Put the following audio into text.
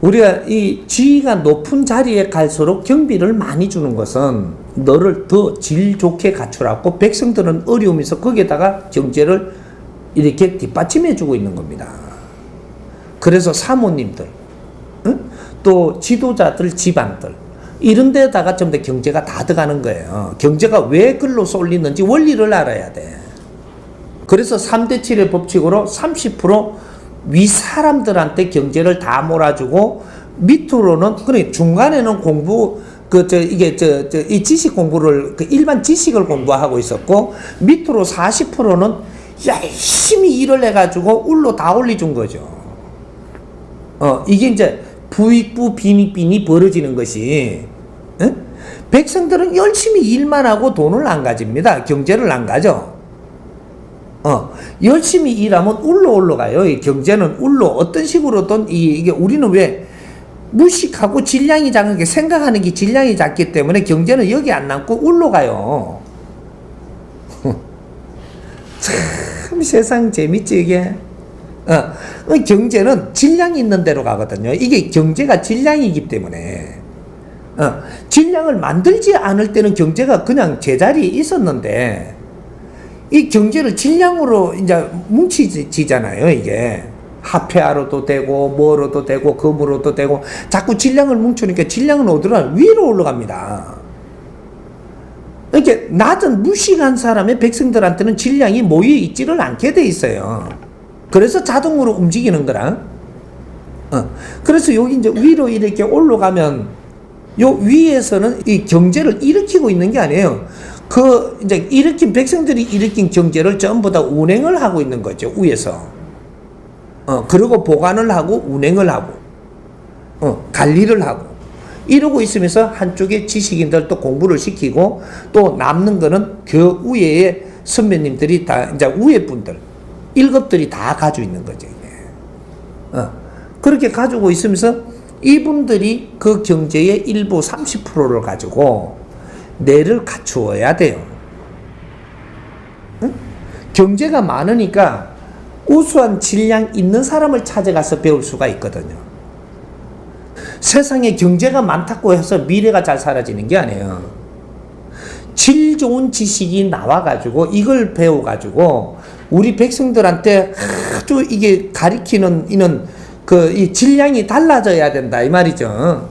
우리가 이 지위가 높은 자리에 갈수록 경비를 많이 주는 것은 너를 더 질 좋게 갖추라고 백성들은 어려움이 있어 거기에다가 경제를 이렇게 뒷받침해 주고 있는 겁니다. 그래서 사모님들, 응? 또 지도자들 집안들 이런 데다가 전부 다 경제가 다 들어가는 거예요. 경제가 왜 글로 쏠리는지 원리를 알아야 돼. 그래서 3대 7의 법칙으로 30% 윗사람들한테 경제를 다 몰아주고 밑으로는 그래 중간에는 공부 그 저 이게 저 저 이 지식 공부를 그 일반 지식을 공부하고 있었고 밑으로 40%는 열심히 일을 해 가지고 울로 다 올려준 거죠. 어 이게 이제 부익부 빈익빈이 벌어지는 것이 응? 백성들은 열심히 일만 하고 돈을 안 가집니다. 경제를 안 가죠. 어, 열심히 일하면 울로 올라가요. 이 경제는 울로 어떤 식으로든 이, 이게 우리는 왜 무식하고 질량이 작은 게 생각하는 게 질량이 작기 때문에 경제는 여기 안 남고 울로 가요. 참 세상 재밌지 이게. 어, 어, 경제는 질량이 있는 대로 가거든요. 이게 경제가 질량이기 때문에. 어, 질량을 만들지 않을 때는 경제가 그냥 제자리에 있었는데, 이 경제를 질량으로 이제 뭉치지잖아요, 이게. 화폐화로도 되고, 뭐로도 되고, 금으로도 되고, 자꾸 질량을 뭉치니까 질량은 어디로 위로 올라갑니다. 이렇게 낮은 무식한 사람의 백성들한테는 질량이 모여 있지를 않게 돼 있어요. 그래서 자동으로 움직이는 거라. 어. 그래서 여기 이제 위로 이렇게 올라가면 요 위에서는 이 경제를 일으키고 있는 게 아니에요. 그 이제 일으킨 백성들이 일으킨 경제를 전부 다 운행을 하고 있는 거죠. 위에서. 어, 그리고 보관을 하고 운행을 하고 어, 관리를 하고 이러고 있으면서 한쪽에 지식인들 또 공부를 시키고 또 남는 거는 그 위에 선배님들이 다 이제 위에 분들 일급들이 다 가지고 있는 거죠. 이게. 어, 그렇게 가지고 있으면서 이분들이 그 경제의 일부 30%를 가지고 뇌를 갖추어야 돼요. 응? 경제가 많으니까 우수한 질량 있는 사람을 찾아가서 배울 수가 있거든요. 세상에 경제가 많다고 해서 미래가 잘 사라지는 게 아니에요. 질 좋은 지식이 나와가지고 이걸 배워가지고 우리 백성들한테 아주 이게 가리키는 이는 그 이 질량이 달라져야 된다 이 말이죠.